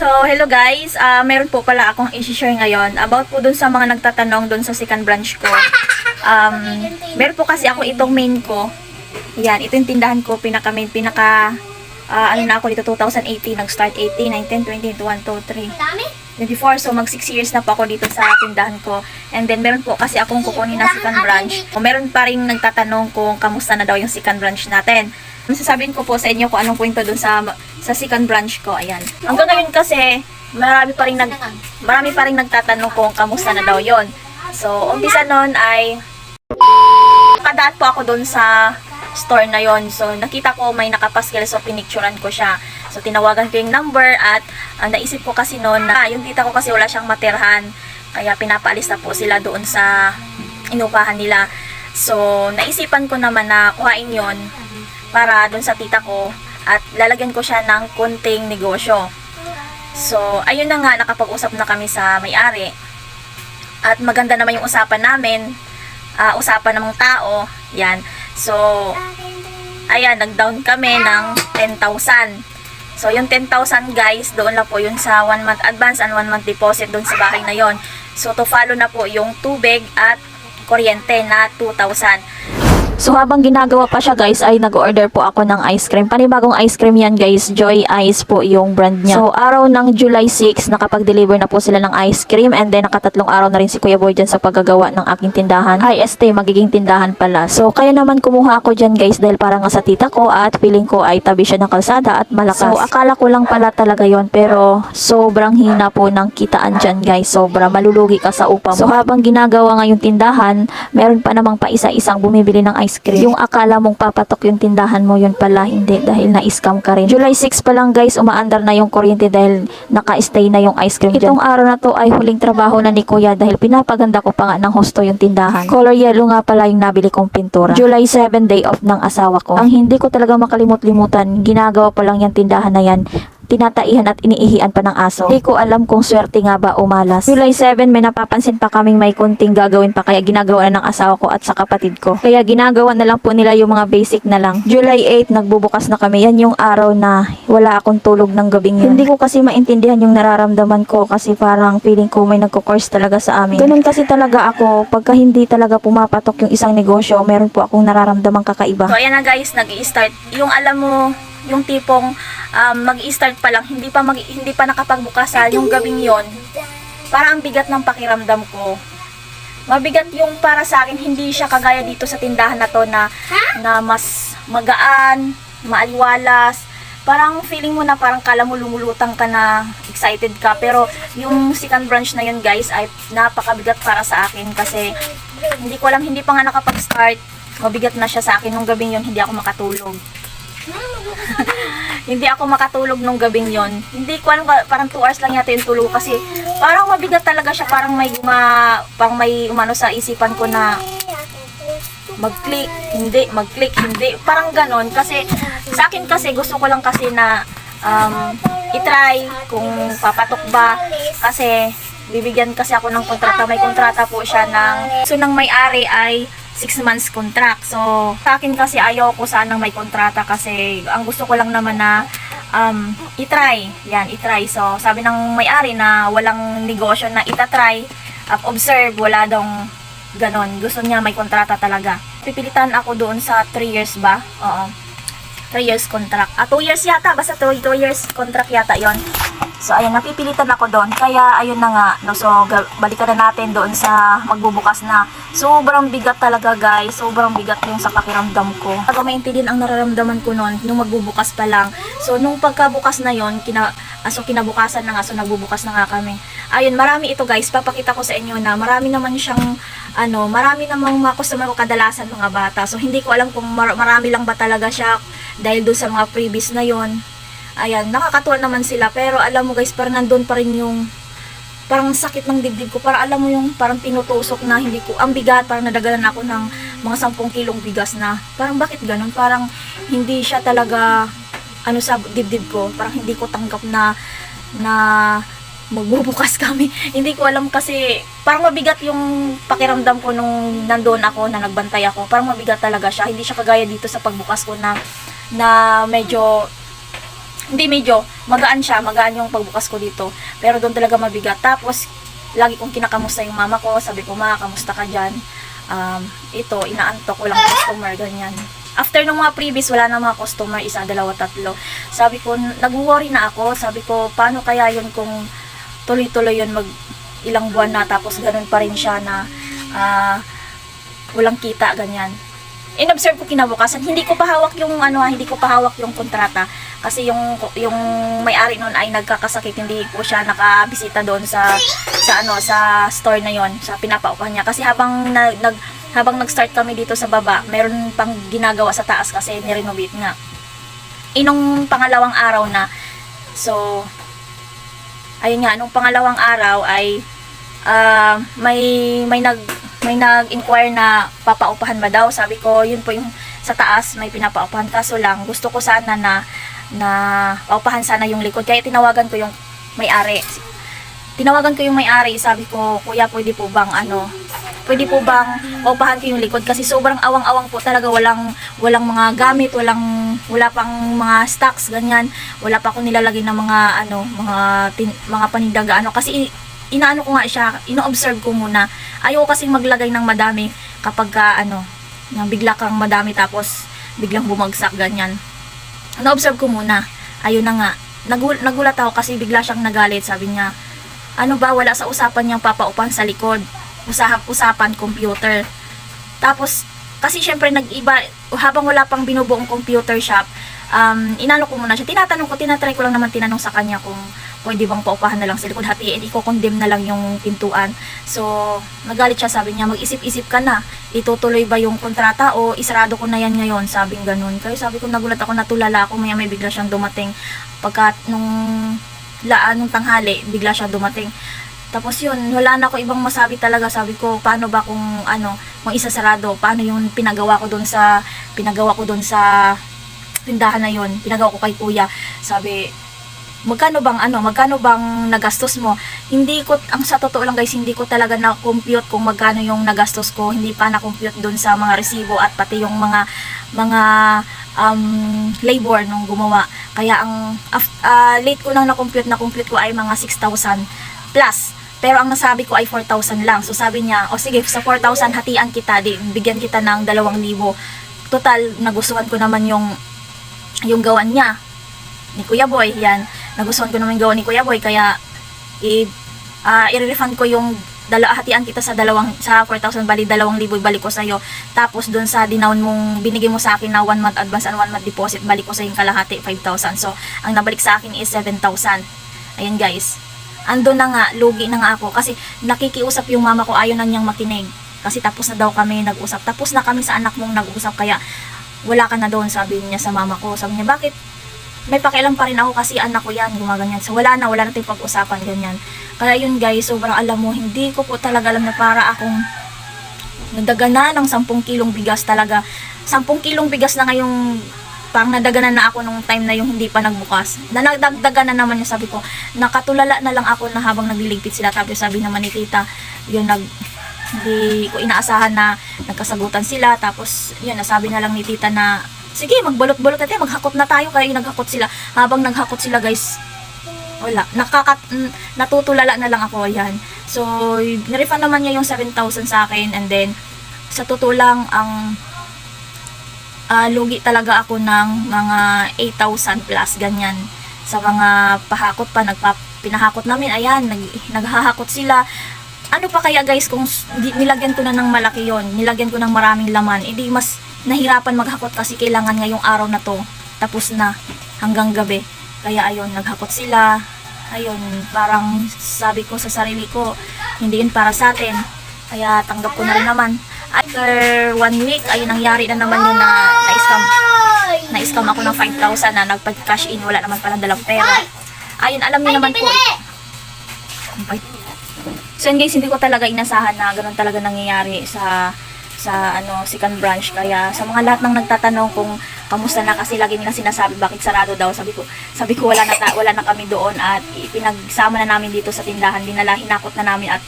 So, hello guys. Ah, meron po pala akong i-share ngayon about po dun sa mga nagtatanong dun sa second branch ko. Um, meron po kasi ako itong main ko. Yan, ito yung tindahan ko, pinaka main, pinaka ah, ano na ako dito 2018, nag-start 18, 19, 20, 21, 22, 3. Dami? 24, so mag 6 years na po ako dito sa tindahan ko. And then meron po kasi akong kukunin na second branch. O meron pa rin nagtatanong kung kamusta na daw yung second branch natin. Sasabihin ko po sa inyo kung anong kwento dun sa sa second branch ko. Ayan. Hanggang ngayon kasi marami pa rin nag marami pa rin nagtatanong kung kamusta na daw yon. So, umpisa nun ay kadaan po ako dun sa store na yon. So, nakita ko may nakapaskil so pinicturean ko siya. So, tinawagan ko yung number at ah, naisip ko kasi noon na yung tita ko kasi wala siyang matirhan. Kaya pinapaalis na po sila doon sa inupahan nila. So, naisipan ko naman na kuhain yon para doon sa tita ko at lalagyan ko siya ng kunting negosyo. So, ayun na nga, nakapag-usap na kami sa may-ari. At maganda naman yung usapan namin. ah, usapan ng mga tao. Yan. So, ayan, nag-down kami ng 10,000. So, yung 10,000 guys, doon na po yun sa 1 month advance and 1 month deposit doon sa bahay na yon. So, to follow na po yung tubig at kuryente na 2,000. So habang ginagawa pa siya guys ay nag-order po ako ng ice cream. Panibagong ice cream yan guys. Joy Ice po yung brand niya. So araw ng July 6 nakapag-deliver na po sila ng ice cream and then nakatatlong araw na rin si Kuya Boy dyan sa paggagawa ng aking tindahan. IST magiging tindahan pala. So kaya naman kumuha ako dyan guys dahil para nga sa tita ko at feeling ko ay tabi siya ng kalsada at malakas. So akala ko lang pala talaga yon pero sobrang hina po ng kitaan dyan guys. Sobra malulugi ka sa upa mo. So habang ginagawa nga tindahan, meron pa namang pa isa-isang bumibili ng ice cream. Yung akala mong papatok yung tindahan mo, yun pala hindi dahil na-scam ka rin. July 6 pa lang guys, umaandar na yung kuryente dahil naka-stay na yung ice cream dyan. Itong araw na to ay huling trabaho na ni Kuya dahil pinapaganda ko pa nga ng husto yung tindahan. Color yellow nga pala yung nabili kong pintura. July 7 day off ng asawa ko. Ang hindi ko talaga makalimut-limutan, ginagawa pa lang yung tindahan na yan tinataihan at iniihian pa ng aso. Hindi ko alam kung swerte nga ba o malas. July 7, may napapansin pa kaming may kunting gagawin pa kaya ginagawa na ng asawa ko at sa kapatid ko. Kaya ginagawa na lang po nila yung mga basic na lang. July 8, nagbubukas na kami. Yan yung araw na wala akong tulog ng gabing yun. Hindi ko kasi maintindihan yung nararamdaman ko kasi parang feeling ko may nagko-course talaga sa amin. Ganun kasi talaga ako. Pagka hindi talaga pumapatok yung isang negosyo, meron po akong nararamdamang kakaiba. So ayan na guys, nag-i-start. Yung alam mo, yung tipong um, mag-i-start pa lang, hindi pa mag, hindi pa nakapagbukasan yung gabing yon. Parang ang bigat ng pakiramdam ko. Mabigat yung para sa akin, hindi siya kagaya dito sa tindahan na to na, na mas magaan, maaliwalas. Parang feeling mo na parang kala mo lumulutang ka na excited ka. Pero yung second branch na yun guys ay napakabigat para sa akin kasi hindi ko alam, hindi pa nga nakapag-start. Mabigat na siya sa akin nung gabing yun, hindi ako makatulog hindi ako makatulog nung gabing yon. Hindi ko alam, parang 2 hours lang yata yung tulog kasi parang mabigat talaga siya, parang may guma, parang may umano sa isipan ko na mag-click, hindi, mag-click, hindi. Parang ganon. Kasi, sa akin kasi, gusto ko lang kasi na um, itry kung papatok ba. Kasi, bibigyan kasi ako ng kontrata. May kontrata po siya ng, so ng may-ari ay 6 months contract. So, sa akin kasi ayaw ko sanang may kontrata kasi ang gusto ko lang naman na um, itry. Yan, itry. So, sabi ng may-ari na walang negosyo na itatry, uh, observe, wala dong ganon. Gusto niya may kontrata talaga. Pipilitan ako doon sa 3 years ba? Oo. 3 years contract. Ah, 2 years yata. Basta 2 years contract yata yon. So, ayun, napipilitan ako doon. Kaya, ayun na nga. No, so, balikan na natin doon sa magbubukas na. Sobrang bigat talaga, guys. Sobrang bigat yung sa pakiramdam ko. Bago maintindihan ang nararamdaman ko noon, nung magbubukas pa lang. So, nung pagkabukas na yon kina, ah, so, kinabukasan na nga. So, nagbubukas na nga kami. Ayun, marami ito, guys. Papakita ko sa inyo na marami naman siyang ano, marami namang mga customer ko kadalasan mga bata. So, hindi ko alam kung mar- marami lang ba talaga siya dahil doon sa mga previous na yon Ayan, nakakatuwa naman sila. Pero alam mo guys, parang nandun pa rin yung parang sakit ng dibdib ko. Para alam mo yung parang tinutusok na hindi ko, ang bigat, parang nadagalan ako ng mga 10 kilong bigas na. Parang bakit ganun? Parang hindi siya talaga ano sa dibdib ko. Parang hindi ko tanggap na na magbubukas kami. hindi ko alam kasi parang mabigat yung pakiramdam ko nung nandoon ako na nagbantay ako. Parang mabigat talaga siya. Hindi siya kagaya dito sa pagbukas ko na na medyo hindi medyo, magaan siya, magaan yung pagbukas ko dito. Pero doon talaga mabigat. Tapos, lagi kong kinakamusta yung mama ko. Sabi ko, ma, kamusta ka dyan? Um, ito, inaantok, walang customer, ganyan. After nung mga previous, wala na mga customer, isa, dalawa, tatlo. Sabi ko, nag-worry na ako. Sabi ko, paano kaya yun kung tuloy-tuloy yun mag ilang buwan na tapos ganun pa rin siya na ah, walang kita, ganyan. In-observe ko kinabukasan, hindi ko pa hawak yung ano, ah, hindi ko pa hawak yung kontrata kasi yung yung may-ari noon ay nagkakasakit, hindi po siya nakabisita doon sa sa ano, sa store na yon, sa pinapaupahan niya kasi habang nag, nag habang nag-start kami dito sa baba, meron pang ginagawa sa taas kasi ni-renovate nga. Inong pangalawang araw na, so, ayun nga, nung pangalawang araw ay ah, may may nag may nag-inquire na papaupahan ba daw. Sabi ko, yun po yung sa taas may pinapaupahan. Kaso lang, gusto ko sana na na paupahan sana yung likod. Kaya tinawagan ko yung may-ari. Tinawagan ko yung may-ari. Sabi ko, kuya, pwede po bang ano, pwede po bang paupahan ko yung likod kasi sobrang awang-awang po talaga walang walang mga gamit walang wala pang mga stocks ganyan wala pa akong nilalagay ng mga ano mga tin, mga panindaga ano kasi inaano ko nga siya ino-observe ko muna ayaw kasi maglagay ng madami kapag ka ano na bigla kang madami tapos biglang bumagsak ganyan na-observe ko muna. Ayun na nga. Nagul- nagulat ako kasi bigla siyang nagalit. Sabi niya ano ba? Wala sa usapan niyang papaupan sa likod. Usahap usapan computer. Tapos kasi syempre nag-iba habang wala pang binubuong computer shop, um, inano ko muna siya. Tinatanong ko, tinatry ko lang naman tinanong sa kanya kung pwede bang paupahan na lang sa likod hati, hindi ko condemn na lang yung pintuan. So, nagalit siya, sabi niya, mag-isip-isip ka na, itutuloy ba yung kontrata o isarado ko na yan ngayon, sabing ganun. Kaya sabi ko, nagulat ako, natulala ako, maya may bigla siyang dumating. Pagkat nung laan, nung tanghali, bigla siya dumating. Tapos yun, wala na ako ibang masabi talaga. Sabi ko, paano ba kung ano, kung isasarado? Paano yung pinagawa ko doon sa pinagawa ko doon sa tindahan na yun? Pinagawa ko kay kuya. Sabi, magkano bang ano, magkano bang nagastos mo? Hindi ko ang sa totoo lang guys, hindi ko talaga na-compute kung magkano yung nagastos ko. Hindi pa na-compute doon sa mga resibo at pati yung mga mga um, labor nung gumawa. Kaya ang ah, late ko nang na-compute na compute ko ay mga 6,000 plus. Pero ang nasabi ko ay 4,000 lang. So sabi niya, o sige, sa 4,000 hatian kita, di, bigyan kita ng 2,000. Total, nagustuhan ko naman yung yung gawan niya ni Kuya Boy. Yan, nagustuhan ko naman gawan ni Kuya Boy. Kaya, i, ah, i-refund ko yung dala, hatian kita sa dalawang sa 4,000 bali 2,000 ibalik ko sa iyo tapos doon sa dinaon mong binigay mo sa akin na 1 month advance and 1 month deposit balik ko sa yung kalahati 5,000 so ang nabalik sa akin is 7,000 ayan guys. Ando na nga, lugi na nga ako kasi nakikiusap yung mama ko ayaw na niyang makinig. Kasi tapos na daw kami nag-usap. Tapos na kami sa anak mong nag-usap kaya wala ka na doon sabi niya sa mama ko. Sabi niya bakit may pakialam pa rin ako kasi anak ko yan gumaganyan so wala na wala na tayong pag-usapan ganyan kaya yun guys sobrang alam mo hindi ko po talaga alam na para akong nadagana ng 10 kilong bigas talaga 10 kilong bigas na ngayong parang nadaganan na ako nung time na yung hindi pa nagbukas. Na nagdagdagan na naman niya sabi ko, nakatulala na lang ako na habang nagliligpit sila. Tapos sabi naman ni tita, yun nag, hindi ko inaasahan na nagkasagutan sila. Tapos yun, nasabi na lang ni tita na, sige, magbalot-balot na tayo, maghakot na tayo. Kaya naghakot sila. Habang naghakot sila guys, wala. Nakakat, mm, natutulala na lang ako, yan. So, nirefund naman niya yung 7,000 sa akin and then, sa totoo ang ah, lugi talaga ako ng mga 8,000 plus ganyan sa mga pahakot pa nagpa pinahakot namin ayan nag, naghahakot sila ano pa kaya guys kung nilagyan ko na ng malaki yon nilagyan ko ng maraming laman edi mas nahirapan maghakot kasi kailangan ngayong araw na to. Tapos na hanggang gabi. Kaya ayun naghakot sila. Ayun parang sabi ko sa sarili ko hindi yun para sa atin. Kaya tanggap ko na rin naman. After one week ay nangyari na naman yun na na-scam. Na-scam ako ng 5,000 na nagpag-cash in. Wala naman palang dalang pera. Ayun alam niyo naman po. So yun guys hindi ko talaga inasahan na ganun talaga nangyayari sa sa ano second branch kaya sa mga lahat ng nagtatanong kung kamusta na kasi lagi nila sinasabi bakit sarado daw sabi ko sabi ko wala na ta- wala na kami doon at ipinagsama na namin dito sa tindahan dinala hinakot na namin at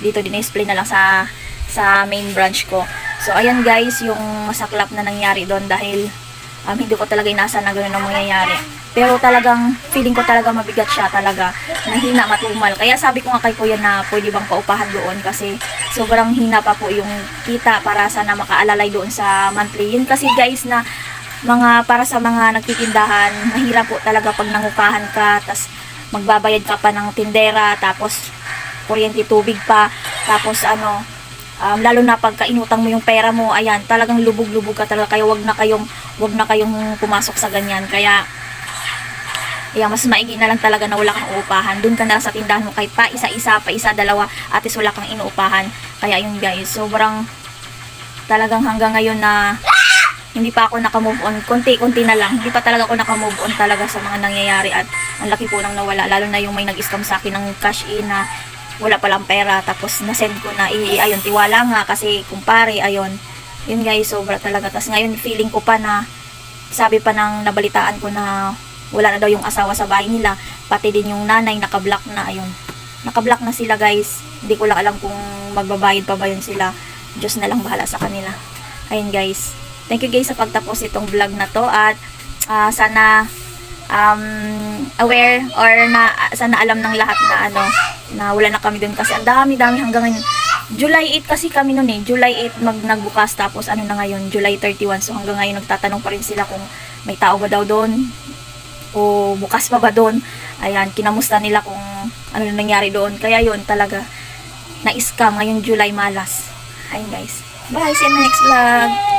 dito din-display na lang sa sa main branch ko. So, ayan guys, yung masaklap na nangyari doon dahil um, hindi ko talaga inasa na gano'n ang mangyayari. Pero talagang feeling ko talaga mabigat siya talaga. Nahina matumal. Kaya sabi ko nga kay kuya na pwede bang paupahan doon kasi sobrang hina pa po yung kita para sana makaalalay doon sa monthly. Yun kasi guys na mga para sa mga nagtitindahan, mahirap po talaga pag nangupahan ka, tas magbabayad ka pa ng tindera, tapos kuryente tubig pa, tapos ano, um, lalo na pagka inutang mo yung pera mo, ayan, talagang lubog-lubog ka talaga, kaya wag na kayong, wag na kayong pumasok sa ganyan, kaya Ayan, mas maigi na lang talaga na wala kang uupahan. Doon ka na sa tindahan mo kahit pa isa-isa, pa isa, dalawa, at least wala kang inuupahan. Kaya yun guys, sobrang talagang hanggang ngayon na hindi pa ako nakamove on. Konti-konti na lang. Hindi pa talaga ako nakamove on talaga sa mga nangyayari at ang laki po nang nawala. Lalo na yung may nag-scam sa akin ng cash in na wala palang pera. Tapos nasend ko na, i ayun, tiwala nga kasi kumpare, ayun. Yun guys, sobra talaga. Tapos ngayon feeling ko pa na, sabi pa ng nabalitaan ko na wala na daw yung asawa sa bahay nila. Pati din yung nanay nakablock na, ayun. Nakablock na sila guys. Hindi ko lang alam kung magbabayad pa ba yun sila. Diyos na lang bahala sa kanila. Ayun guys. Thank you guys sa pagtapos itong vlog na to at ah, sana um, aware or na sana alam ng lahat na ano na wala na kami dun kasi ang dami-dami hanggang ngayon. July 8 kasi kami noon eh. July 8 mag nagbukas tapos ano na ngayon, July 31. So hanggang ngayon nagtatanong pa rin sila kung may tao ba daw doon o bukas pa ba doon. Ayan, kinamusta nila kung ano na nangyari doon. Kaya yun talaga na-scam ngayong July malas. Ayun guys. Bye, see you in my next vlog.